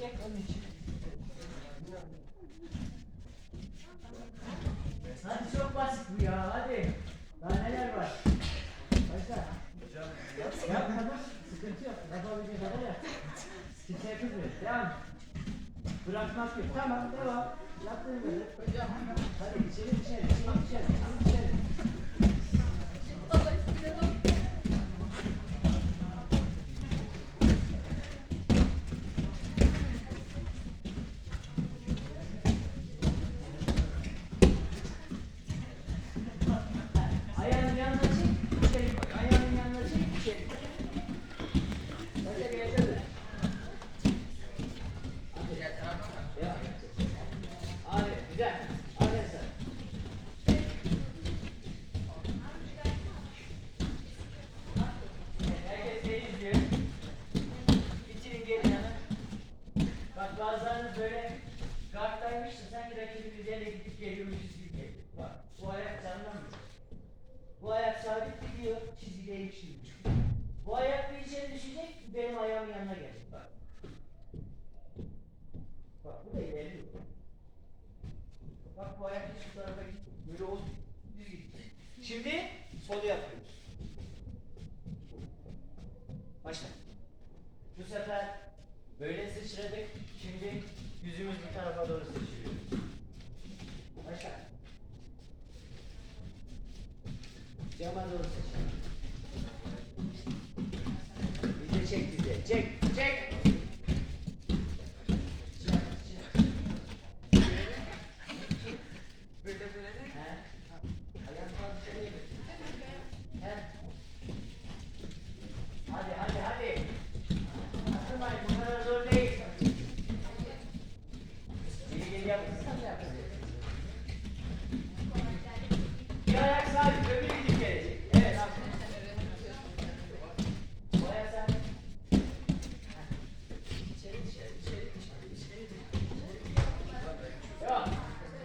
Çek onun için. Hadi çok basit bu ya hadi. Daha neler var? Başla. Yapma dur. Sıkıntı yok. Yapabildiğin kadar yap. Kimseye kızmıyor. Devam. Bırakmak yok. Tamam devam. Yaptığın gibi. Hocam. Bazılarınız böyle karttaymış da sanki rakibin üzerine gidip geliyormuşuz gibi geliyor. Bak bu ayak canlanmıyor. Bu ayak sabit gidiyor, çizgideymiş gibi. Bu ayak içeri düşecek, benim ayağımın yanına gelecek. Bak. Bak bu da ilerliyor. Bak bu ayak hiç bu tarafa git. Böyle oldu. Düz gitti. Şimdi solu yapıyoruz. Başla. Bu sefer böyle sıçradık. Şimdi yüzümüz bir tarafa doğru sıçrıyor. Başla. Cama doğru sıçra. Çek bize. Çek. Çek.